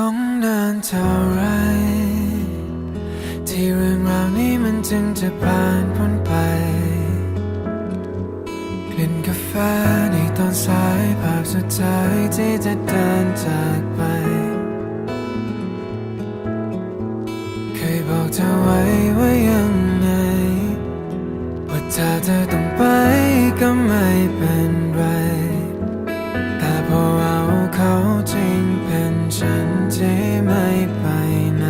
ต้องเดินเท่าไร ที่เรื่องราวนี้มันจึงจะผ่านพ้นไป กลิ่นกาแฟในตอนสายภาพสุดท้ายที่จะเดินจากไป เคยบอกเธอไว้ว่ายังไง ว่าถ้าเธอต้องไปก็ไม่เป็น จไม่ไปไหน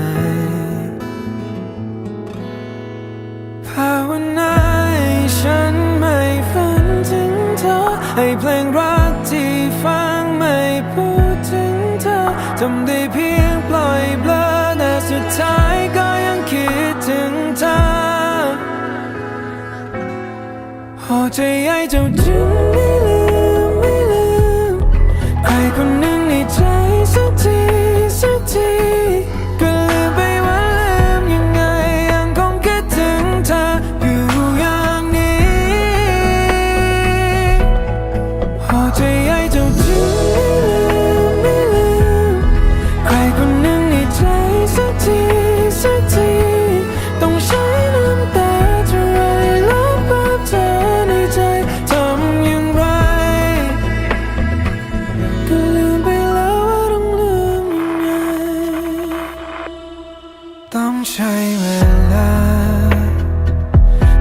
ภาวนาฉันไม่ฝันถึงเธอ ให้เพลงรักที่ฟังไม่พูดถึงเธอทำได้เพียงปล่อยเบลอแต่สุดท้ายก็ยังคิดถึงเธอโอ้ใจใหญ่เจ้าถึงนี้ ใช้เวลา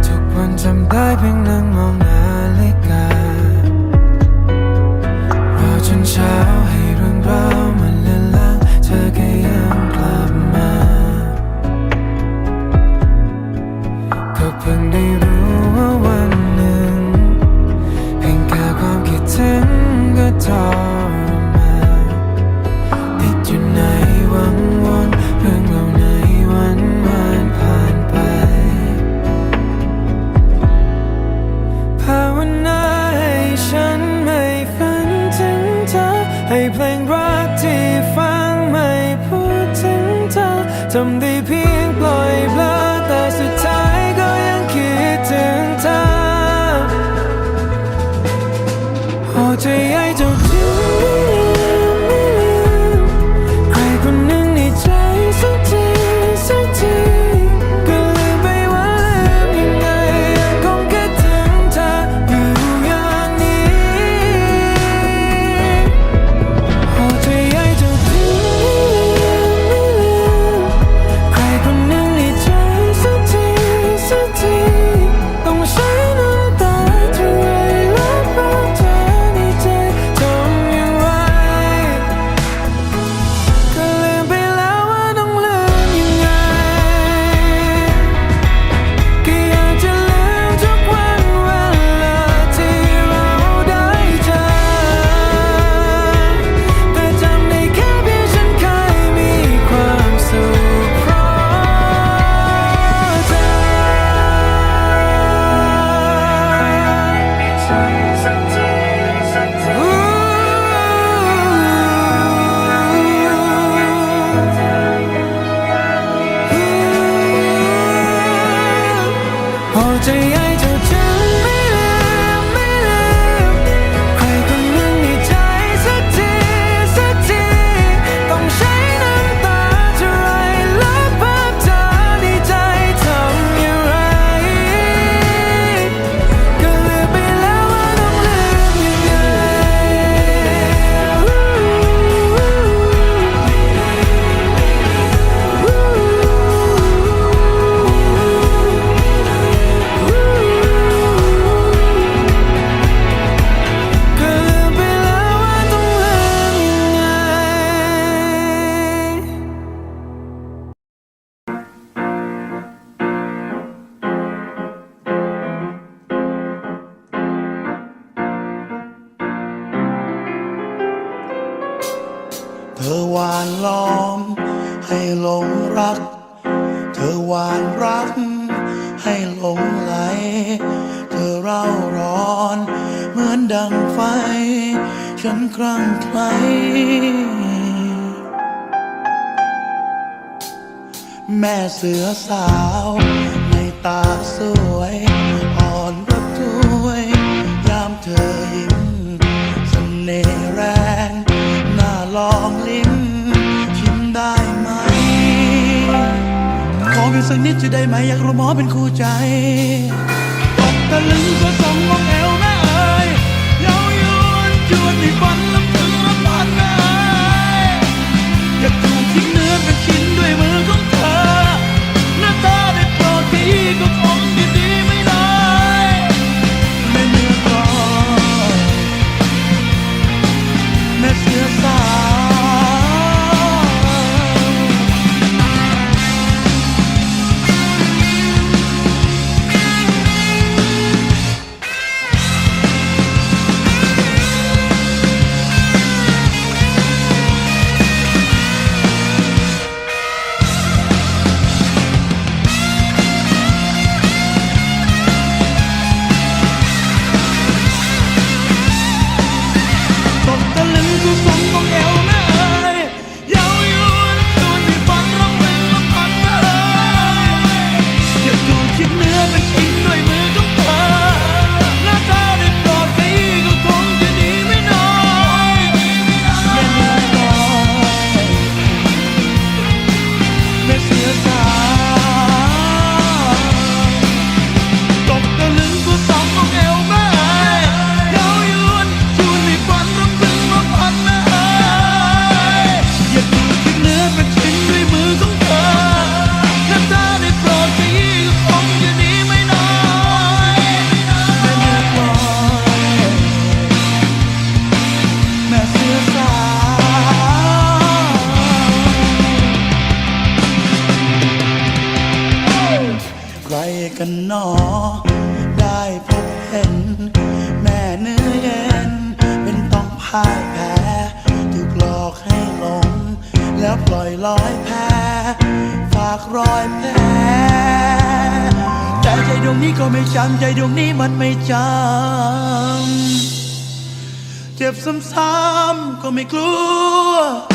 ทุกวันจำได้เพียงนั่งมอง day ธอหวานรัก ให้หลงไหล เธอเร่าร้อน เหมือนดังไฟ ฉันคลั่งใครแม่เสือสาว ในตาสวย อยู่สักนิดจะได้ไหมอยากรู้หมอเป็นคู่ใจตกตะลึงก็ต้องมองแอวแม่เอ๋ยเย้ายวนชวนให้ฝันลำพึงลำพันแม่เอ๋ยอยากถูกทิ้งเนื้อเป็นชิ้นด้วยมือ ก็ไม่จำใจดวงนี้มันไม่จำ เจ็บซ้ำๆก็ไม่กลัว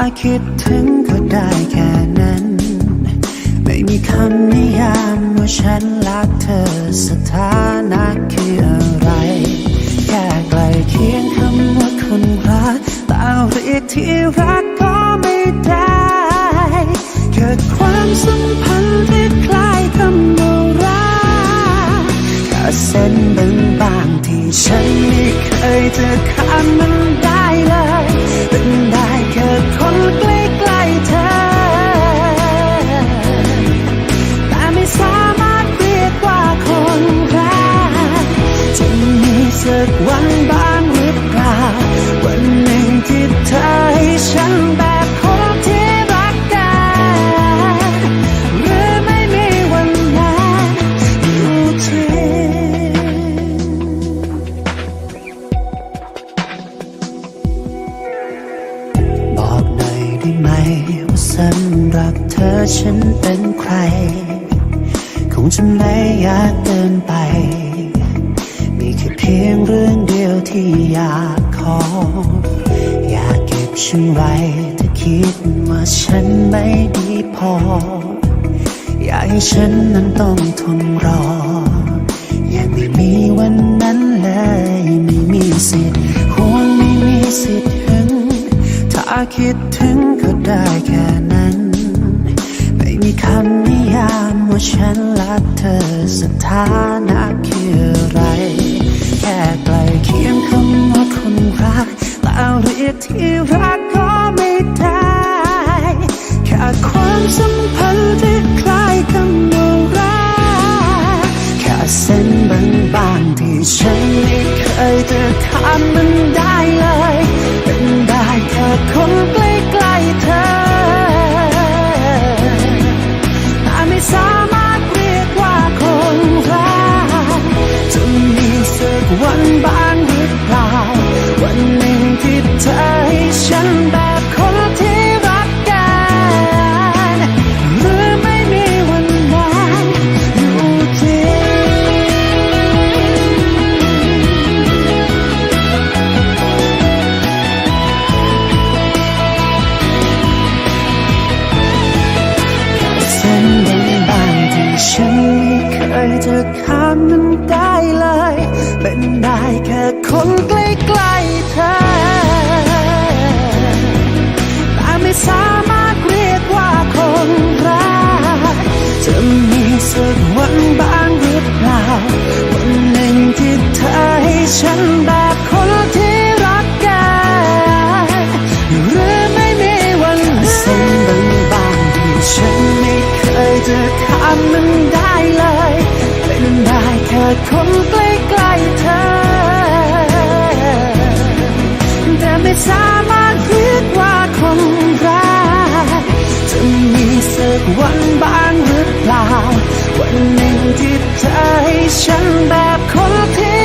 าคิดถึงก็ได้ เธอฉันเป็นใคร คงจะไม่ยากเกินไป มีแค่เพียงเรื่องเดียวที่อยากขอ อยากเก็บฉันไว้ถ้าคิดว่าฉันไม่ดีพอ อยากให้ฉันนั้นต้องทนรอ ยังไม่มีวันนั้นเลยไม่มีสิทธิ์ควรไม่มีสิทธิ์ถึงถ้าคิดถึงก็ได้แค่นั้น ว่าฉันรักเธอสถานะคืออะไร แค่ใกล้เคียงคำว่าคนรักแต่เรียกที่รักก็ไม่ได้แค่ความสัมพันธ์ที่คล้ายคำว่ารักแค่เส้นบางๆที่ฉันไม่เคยจะข้ามมันได้เลย เป็นได้แค่คนใกล้ เป็นบ้านที่ฉันไม่เคยจะข้ามมันได้เลย เป็นได้แค่คนใกล้ๆเธอ จะถามมันได้เลย เป็นได้แค่คนใกล้ๆเธอ แต่ไม่สามารถคิดว่าคนรักจะมีสักวันบ้างหรือเปล่า วันหนึ่งที่เธอให้ฉันแบบคนที่